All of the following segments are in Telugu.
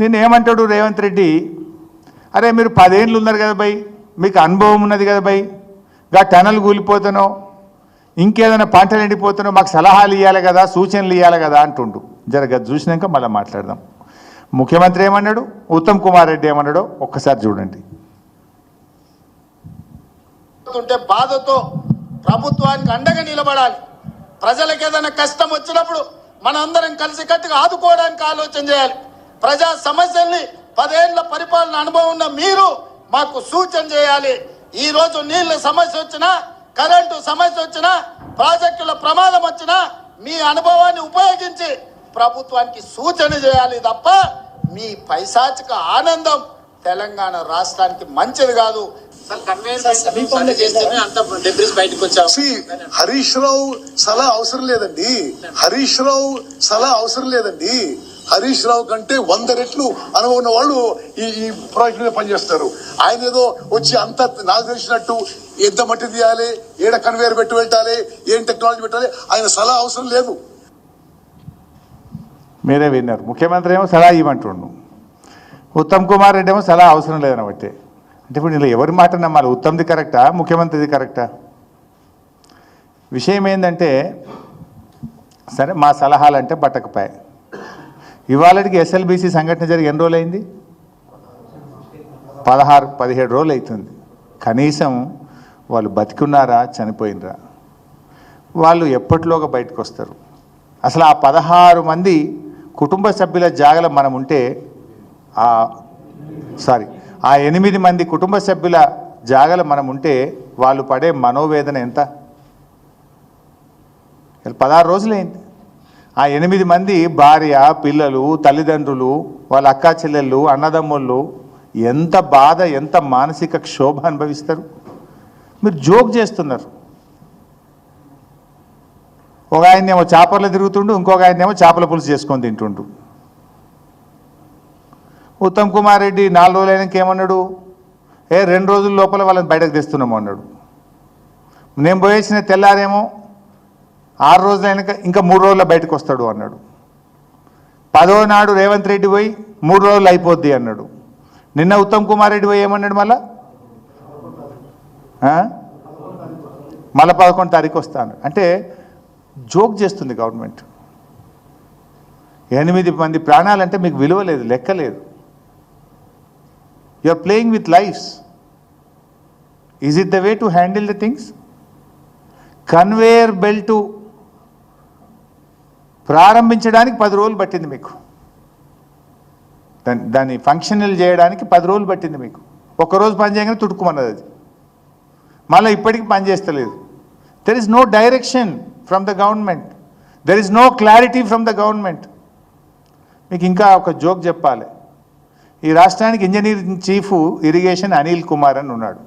నేను ఏమంటాడు రేవంత్ రెడ్డి? అరే మీరు పదేళ్ళు ఉన్నారు కదా బై మీకు అనుభవం ఉన్నది కదా బై గా టనల్ కూలిపోతానో ఇంకేదైనా పంటలు ఎండిపోతానో మాకు సలహాలు ఇవ్వాలి కదా సూచనలు ఇవ్వాలి కదా అంటుండు. జరగదు చూసినాక మళ్ళీ మాట్లాడదాం. ముఖ్యమంత్రి ఏమన్నాడు? ఉత్తమ్ కుమార్ రెడ్డి ఏమన్నాడో? ఒక్కసారి చూడండి. ఉంటే బాధతో ప్రభుత్వానికి అండగా నిలబడాలి. ప్రజలకు ఏదైనా కష్టం వచ్చినప్పుడు మనందరం కలిసి కట్టుగా ఆదుకోవడానికి ఆలోచన చేయాలి. ప్రజా సమస్యల్ని పదేళ్ళ పరిపాలన అనుభవం ఉన్న మీరు మాకు సూచన చేయాలి. ఈ రోజు నీళ్ళ సమస్య వచ్చినా కరెంటు సమస్య వచ్చినా ప్రాజెక్టుల ప్రమాదం వచ్చినా మీ అనుభవాన్ని ఉపయోగించి ప్రభుత్వానికి సూచన చేయాలి తప్ప మీ పైశాచిక ఆనందం తెలంగాణ రాష్ట్రానికి మంచిది కాదు. హరీష్ రావు సలహా అవసరం లేదండి. హరీష్ రావు సలహా అవసరం లేదండి. హరీష్ రావు కంటే వంద రెట్లు అనుభవం ఉన్న వాళ్ళు ఈ ఈ ప్రాజెక్ట్ మీద పనిచేస్తారు. ఆయన ఏదో వచ్చి అంత నాకు తెలిసినట్టు ఎంత మట్టి తీయాలి ఏడ కన్వేయర్ పెట్టి పెట్టాలి ఏం టెక్నాలజీ పెట్టాలి ఆయన సలహా అవసరం లేదు. మీరే విన్నారు. ముఖ్యమంత్రి ఏమో సలహా ఇవ్వమంటుండు. ఉత్తమ్ కుమార్ రెడ్డి ఏమో సలహా అవసరం లేదని బట్టి అంటే ఇప్పుడు ఇలా ఎవరి మాట నమ్మాలి? ఉత్తమ్ది కరెక్టా? ముఖ్యమంత్రిది కరెక్టా? విషయం ఏంటంటే సరే మా సలహాలు అంటే పట్టకపాయ ఇవాళకి ఎస్ఎల్బీసీ సంఘటన జరిగి ఎన్ని రోజులు అయింది పదహారు పదిహేడు రోజులు అవుతుంది కనీసం వాళ్ళు బతికున్నారా చనిపోయినరా? వాళ్ళు ఎప్పటిలోగా బయటకు వస్తారు అసలు ఆ పదహారు మంది కుటుంబ సభ్యుల జాగలో మనం ఉంటే ఆ సారీ ఆ ఎనిమిది మంది కుటుంబ సభ్యుల జాగలు మనం ఉంటే వాళ్ళు పడే మనోవేదన ఎంత? పదహారు రోజులైంది. ఆ ఎనిమిది మంది భార్య పిల్లలు తల్లిదండ్రులు వాళ్ళ అక్కా చెల్లెళ్ళు అన్నదమ్ముళ్ళు ఎంత బాధ ఎంత మానసిక క్షోభ అనుభవిస్తారు? మీరు జోక్ చేస్తున్నారు. ఒక ఆయన ఏమో చేపలు తిరుగుతుండు ఇంకొక ఆయన ఏమో చేపల పులుసు చేసుకొని తింటుండు. ఉత్తమ్ కుమార్ రెడ్డి నాలుగు రోజులు అయినాక ఏమన్నాడు? ఏ రెండు రోజుల లోపల వాళ్ళని బయటకు తెస్తున్నాము అన్నాడు. నేను పోయేసిన తెల్లారేమో ఆరు రోజులైనాక ఇంకా మూడు రోజుల బయటకు వస్తాడు అన్నాడు. పదో నాడు రేవంత్ రెడ్డి పోయి మూడు రోజులు అయిపోద్ది అన్నాడు. నిన్న ఉత్తమ్ కుమార్ రెడ్డి పోయి ఏమన్నాడు మళ్ళా? మళ్ళా పదకొండు తారీఖు వస్తాను అంటే జోక్ చేస్తుంది గవర్నమెంట్. ఎనిమిది మంది ప్రాణాలంటే మీకు విలువ లేదు లెక్క లేదు. You are playing with lives is it the way to handle the things conveyor belt ప్రారంభించడానికి పది రోజులు పట్టింది మీకు. దాన్ని దాన్ని ఫంక్షనల్ చేయడానికి పది రోజులు పట్టింది మీకు. ఒక్కరోజు పని చేయగానే తుడుకుమన్నది అది. మళ్ళీ ఇప్పటికీ పనిచేస్తలేదు there is no direction from the government there is no clarity from the government మీకు ఇంకా ఒక జోక్ చెప్పాలి. ఈ రాష్ట్రానికి engineering chief irrigation Anil Kumar అని ఉన్నాడు.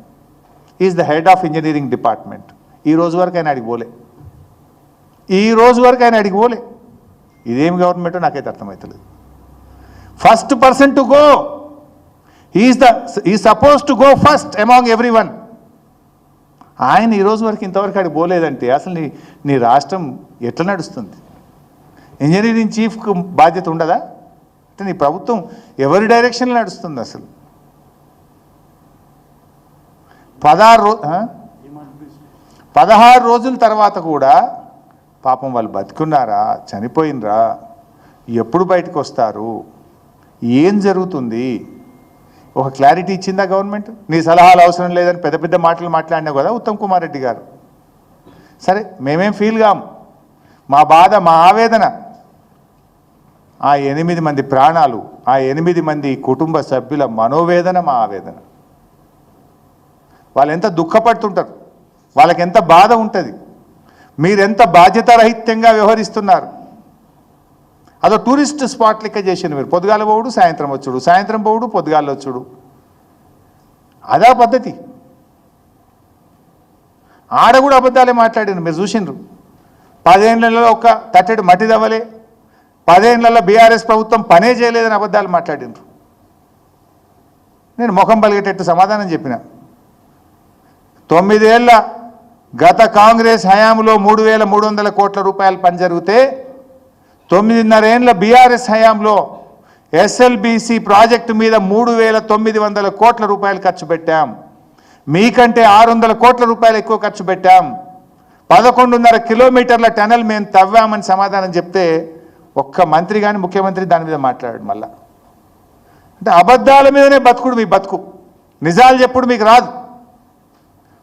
Is the head of engineering department ఈ రోజు వరకు ఆయన అడిగి పోలే. ఈ రోజు వరకు ఆయన అడిగి పోలే. ఇదేం గవర్నమెంటో నాకైతే అర్థమవుతలేదు first person to go is the ఈ suppose to go first among everyone ఆయన ఈ రోజు వరకు ఇంతవరకు అడిగి పోలేదంటే అసలు నీ నీ రాష్ట్రం ఎట్లా నడుస్తుంది? ఇంజనీరింగ్ చీఫ్కు బాధ్యత ఉండదా? అంటే నీ ప్రభుత్వం ఎవరి డైరెక్షన్లో నడుస్తుంది అసలు? పదహారు రో పదహారు రోజుల తర్వాత కూడా పాపం వాళ్ళు బతుకున్నారా? చనిపోయినరా ఎప్పుడు బయటకు వస్తారు? ఏం జరుగుతుంది? ఒక క్లారిటీ ఇచ్చిందా గవర్నమెంట్? నీ సలహాలు అవసరం లేదని పెద్ద పెద్ద మాటలు మాట్లాడినావు కదా ఉత్తమ్ కుమార్ రెడ్డి గారు. సరే మేమేం ఫీల్ కాము మా బాధ మా ఆవేదన. ఆ ఎనిమిది మంది ప్రాణాలు ఆ ఎనిమిది మంది కుటుంబ సభ్యుల మనోవేదన మా ఆవేదన. వాళ్ళు ఎంత దుఃఖపడుతుంటారు? వాళ్ళకి ఎంత బాధ ఉంటుంది? మీరెంత బాధ్యతారహిత్యంగా వ్యవహరిస్తున్నారు? అదో టూరిస్ట్ స్పాట్ లెక్క చేసిన మీరు. పొద్దుగాల పోవుడు సాయంత్రం వచ్చుడు. సాయంత్రం పోవుడు పొద్దుగాల వచ్చుడు. అదా పద్ధతి. ఆడ కూడా అబద్ధాలే మాట్లాడిండ్రు మీరు చూసిండ్రు. పదేళ్ళలో ఒక తట్టెడు మట్టి దవ్వలే పదేళ్ళలో బీఆర్ఎస్ ప్రభుత్వం పనే చేయలేదని అబద్ధాలు మాట్లాడిండ్రు. నేను ముఖం పలిగేటట్టు సమాధానం చెప్పిన. తొమ్మిదేళ్ళ గత కాంగ్రెస్ హయాంలో మూడు వేల మూడు వందల కోట్ల రూపాయలు పని జరిగితే తొమ్మిదిన్నరేండ్ల బీఆర్ఎస్ హయాంలో ఎస్ఎల్బిసి ప్రాజెక్టు మీద మూడు వేల తొమ్మిది వందల కోట్ల రూపాయలు ఖర్చు పెట్టాం. మీకంటే ఆరు వందల కోట్ల రూపాయలు ఎక్కువ ఖర్చు పెట్టాం. పదకొండున్నర కిలోమీటర్ల టనల్ మేము తవ్వామని సమాధానం చెప్తే ఒక్క మంత్రి కానీ ముఖ్యమంత్రి దాని మీద మాట్లాడాడు మళ్ళా. అంటే అబద్ధాల మీదనే బతుకుడు మీ బతుకు. నిజాలు చెప్పుడు మీకు రాదు.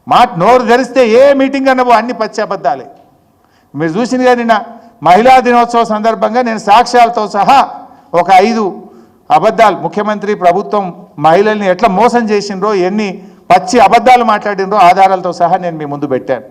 మాట నోరు ధరిస్తే ఏ మీటింగ్ అన్నవో అన్ని పచ్చి అబద్ధాలే. మీరు చూసింది నిన్న మహిళా దినోత్సవ సందర్భంగా నేను సాక్ష్యాలతో సహా ఒక ఐదు అబద్ధాలు ముఖ్యమంత్రి ప్రభుత్వం మహిళల్ని ఎట్లా మోసం చేసిండ్రో ఎన్ని పచ్చి అబద్ధాలు మాట్లాడినరో ఆధారాలతో సహా నేను మీ ముందు పెట్టాను.